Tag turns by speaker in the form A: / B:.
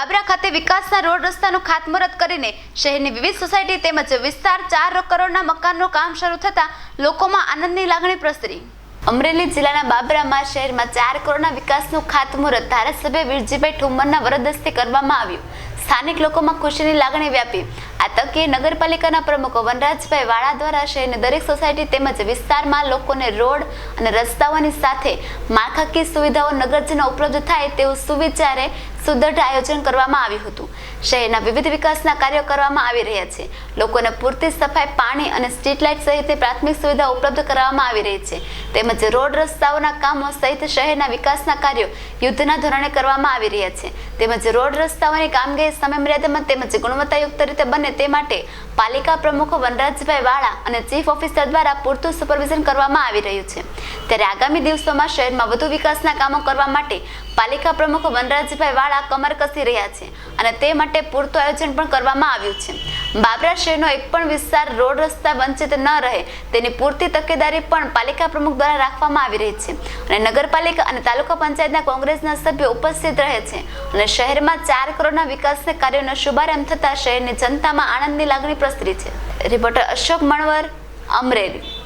A: બાબરા ખાતે વિકાસના રોડ રસ્તાનું ખાતમુહૂર્ત કરીને શહેરની વિવિધ સોસાયટી તેમજ વિસ્તાર ચાર કરોડના મકાનનું કામ શરૂ થતાં લોકોમાં આનંદની લાગણી પ્રસરી. અમરેલી જિલ્લાના બાબરામાં શહેરમાં ચાર કરોડના વિકાસનું ખાતમુહૂર્ત ધારાસભ્ય વીરજીભાઈ ઠુમ્મરના વરદસ્તી કરવામાં આવ્યું. સ્થાનિક લોકોમાં ખુશીની લાગણી વ્યાપી. આ તકે નગરપાલિકાના પ્રમુખ વનરાજભાઈ વાળા દ્વારા શહેરની દરેક સોસાયટી તેમજ વિસ્તારમાં લોકોને રોડ અને રસ્તાઓની સાથે માળખાકીય સુવિધાઓ નગરજનો ઉપલબ્ધ થાય તેવું સુવિચારે સુદૃઢ આયોજન કરવામાં આવ્યું હતું. શહેરના વિવિધ વિકાસના કાર્યો કરવામાં આવી રહ્યા છે. લોકોને પૂરતી સફાઈ, પાણી અને સ્ટ્રીટ લાઇટ સહિત પ્રાથમિક સુવિધા ઉપલબ્ધ કરાવવામાં આવી રહી છે. તેમજ રોડ રસ્તાઓના કામો સહિત શહેરના વિકાસના કાર્યો યુદ્ધના ધોરણે કરવામાં આવી રહ્યા છે. તેમજ રોડ રસ્તાઓની કામગીરી સમયમર્યાદામાં તેમજ ગુણવત્તાયુક્ત રીતે બને તે માટે પાલિકા પ્રમુખ વનરાજભાઈ વાળા અને ચીફ ઓફિસર દ્વારા પૂરતું સુપરવિઝન કરવામાં આવી રહ્યું છે. ત્યારે આગામી દિવસોમાં શહેરમાં વધુ વિકાસના કામો કરવા માટે પાલિકા પ્રમુખ વનરાજભાઈ વાળા કમર કસી રહ્યા છે અને તે માટે પૂરતું આયોજન પણ કરવામાં આવ્યું છે. બાબરા શહેરનો એક પણ વિસ્તાર રોડ રસ્તા વંચિત ન રહે તેની પૂરતી તકેદારી પણ પાલિકા પ્રમુખ દ્વારા રાખવામાં આવી રહી છે અને નગરપાલિકા અને તાલુકા પંચાયતના કોંગ્રેસના સભ્યો ઉપસ્થિત રહે છે અને શહેરમાં ચાર કરોડના વિકાસના કાર્યોનો શુભારંભ થતાં શહેરની જનતામાં આનંદની લાગણી પ્રસરી છે. રિપોર્ટર અશોક મણવર, અમરેલી.